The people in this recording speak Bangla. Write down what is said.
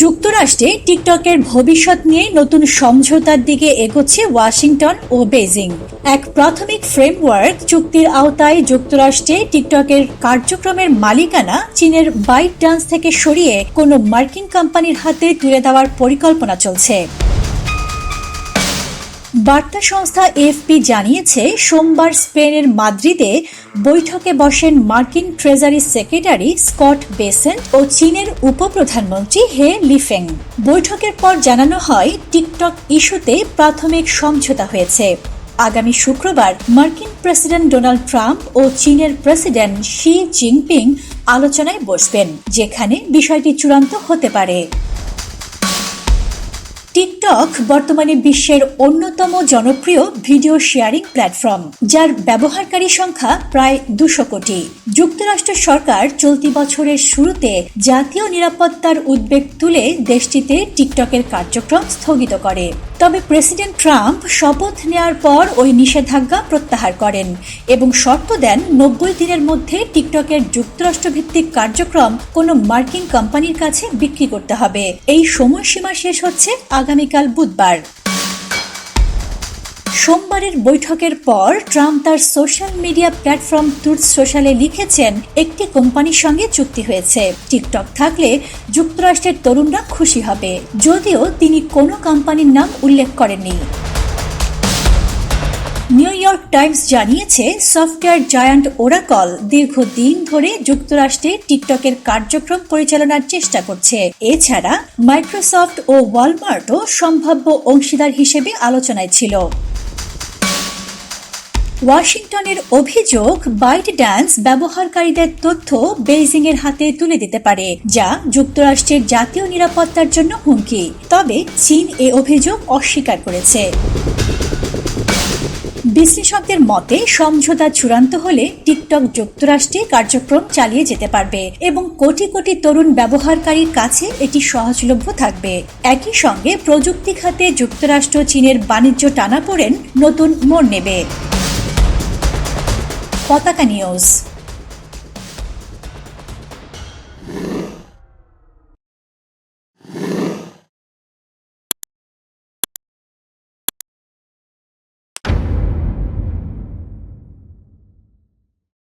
যুক্তরাষ্ট্রে টিকটকের ভবিষ্যৎ নিয়ে নতুন সমঝোতার দিকে এগোচ্ছে ওয়াশিংটন ও বেজিং এক প্রাথমিক ফ্রেমওয়ার্ক চুক্তির আওতায় যুক্তরাষ্ট্রে টিকটকের কার্যক্রমের মালিকানা চীনের বাইট ডান্স থেকে সরিয়ে কোনো মার্কিন কোম্পানির হাতে তুলে দেওয়ার পরিকল্পনা চলছে। বার্তা সংস্থা এফপি জানিয়েছে, সোমবার স্পেনের মাদ্রিদে বৈঠকে বসেন মার্কিন ট্রেজারি সেক্রেটারি স্কট বেসেন্ট ও চীনের উপপ্রধানমন্ত্রী হে লিফেং। বৈঠকের পর জানানো হয়, টিকটক ইস্যুতে প্রাথমিক সমঝোতা হয়েছে। আগামী শুক্রবার মার্কিন প্রেসিডেন্ট ডোনাল্ড ট্রাম্প ও চীনের প্রেসিডেন্ট শি জিনপিং আলোচনায় বসবেন, যেখানে বিষয়টি চূড়ান্ত হতে পারে। টিকটক বর্তমানে বিশ্বের অন্যতম জনপ্রিয় ভিডিও শেয়ারিং প্ল্যাটফর্ম, যার ব্যবহারকারী সংখ্যা প্রায় দুশো কোটি। যুক্তরাষ্ট্র সরকার চলতি বছরের শুরুতে জাতীয় নিরাপত্তার উদ্বেগ তুলে দেশটিতে টিকটকের কার্যক্রম স্থগিত করে। তবে প্রেসিডেন্ট ট্রাম্প শপথ নেওয়ার পর ওই নিষেধাজ্ঞা প্রত্যাহার করেন এবং শর্ত দেন নব্বই দিনের মধ্যে টিকটকের যুক্তরাষ্ট্রভিত্তিক কার্যক্রম কোনো মার্কিন কোম্পানির কাছে বিক্রি করতে হবে। এই সময়সীমা শেষ হচ্ছে আগামীকাল বুধবার। সোমবারের বৈঠকের পর ট্রাম্প তার সোশ্যাল মিডিয়া প্ল্যাটফর্ম টুথ সোশ্যালে লিখেছেন, একটি কোম্পানির সঙ্গে চুক্তি হয়েছে। টিকটক থাকলে যুক্তরাষ্ট্রের তরুণরা খুশি হবে। যদিও তিনি কোনো কোম্পানির নাম উল্লেখ করেননি। নিউ ইয়র্ক টাইমস জানিয়েছে, সফটওয়্যার জায়ান্ট ওরাকল দীর্ঘদিন ধরে যুক্তরাষ্ট্রে টিকটকের কার্যক্রম পরিচালনার চেষ্টা করছে। এছাড়া মাইক্রোসফট ও ওয়ালমার্টও সম্ভাব্য অংশীদার হিসেবে আলোচনায় ছিল। ওয়াশিংটনের অভিযোগ, বাইট ড্যান্স ব্যবহারকারীদের তথ্য বেইজিং এর হাতে তুলে দিতে পারে, যা যুক্তরাষ্ট্রের জাতীয় নিরাপত্তার জন্য হুমকি। তবে চীন এ অভিযোগ অস্বীকার করেছে। বিশ্লেষকদের মতে, সমঝোতা চূড়ান্ত হলে টিকটক যুক্তরাষ্ট্রে কার্যক্রম চালিয়ে যেতে পারবে এবং কোটি কোটি তরুণ ব্যবহারকারীর কাছে এটি সহজলভ্য থাকবে। একই সঙ্গে প্রযুক্তি খাতে যুক্তরাষ্ট্র চীনের বাণিজ্য টানাপোড়েন নতুন মোড় নেবে। Potaca News.